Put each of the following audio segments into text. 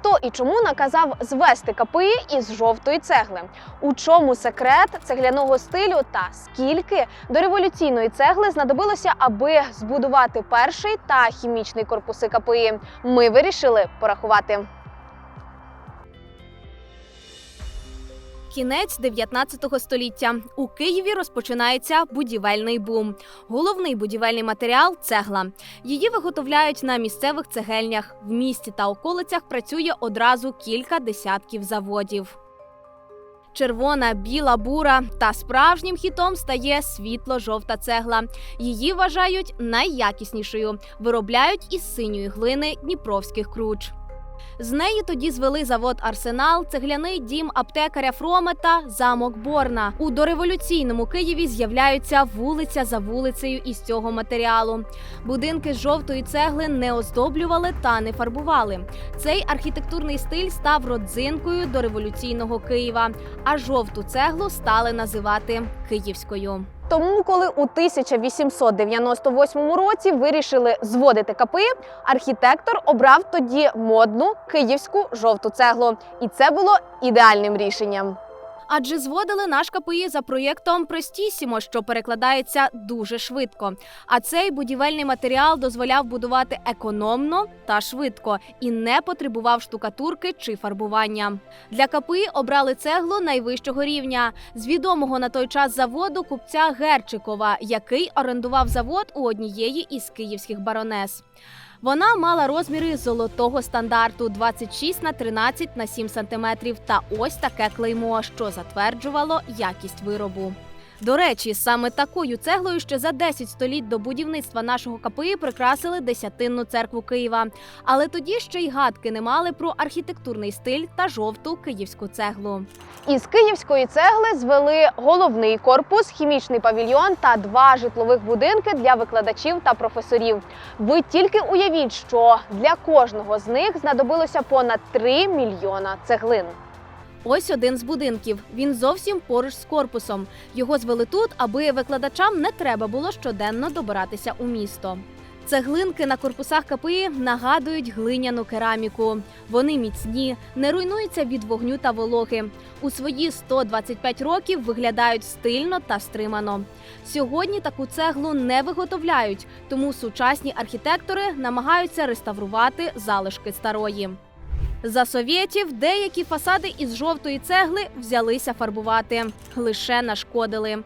хто і чому наказав звести КПІ із жовтої цегли? У чому секрет цегляного стилю та скільки до революційної цегли знадобилося, аби збудувати перший та хімічний корпуси КПІ? Ми вирішили порахувати. Кінець 19 століття у Києві розпочинається будівельний бум. Головний будівельний матеріал цегла. Її виготовляють на місцевих цегельнях. В місті та околицях працює одразу кілька десятків заводів. Червона, біла, бура та справжнім хітом стає світло-жовта цегла. Її вважають найякіснішою. Виробляють із синьої глини дніпровських круч. З неї тоді звели завод Арсенал, цегляний дім аптекаря Фромета, замок Борна. У дореволюційному Києві з'являються вулиця за вулицею із цього матеріалу. Будинки з жовтої цегли не оздоблювали та не фарбували. Цей архітектурний стиль став родзинкою дореволюційного Києва, а жовту цеглу стали називати київською. Тому, коли у 1898 році вирішили зводити капи, архітектор обрав тоді модну київську жовту цеглу, і це було ідеальним рішенням. Адже зводили наш КПІ за проєктом Простісімо, що перекладається дуже швидко. А цей будівельний матеріал дозволяв будувати економно та швидко і не потребував штукатурки чи фарбування. Для КПІ обрали цеглу найвищого рівня з відомого на той час заводу купця Герчикова, який орендував завод у однієї із київських баронес. Вона мала розміри золотого стандарту 26 на 13 на 7 сантиметрів та ось таке клеймо, що затверджувало якість виробу. До речі, саме такою цеглою ще за 10 століть до будівництва нашого КПІ прикрасили десятинну церкву Києва. Але тоді ще й гадки не мали про архітектурний стиль та жовту київську цеглу. Із київської цегли звели головний корпус, хімічний павільйон та два житлових будинки для викладачів та професорів. Ви тільки уявіть, що для кожного з них знадобилося понад 3 мільйона цеглин. Ось один з будинків. Він зовсім поруч з корпусом. Його звели тут, аби викладачам не треба було щоденно добиратися у місто. Цеглинки на корпусах КПІ нагадують глиняну кераміку. Вони міцні, не руйнуються від вогню та вологи. У свої 125 років виглядають стильно та стримано. Сьогодні таку цеглу не виготовляють, тому сучасні архітектори намагаються реставрувати залишки старої. За совєтів деякі фасади із жовтої цегли взялися фарбувати, лише нашкодили.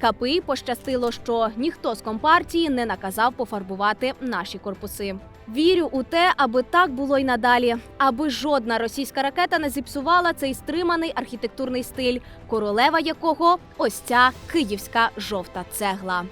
КПІ пощастило, що ніхто з компартії не наказав пофарбувати наші корпуси. Вірю у те, аби так було й надалі, аби жодна російська ракета не зіпсувала цей стриманий архітектурний стиль, королева якого ось ця київська жовта цегла.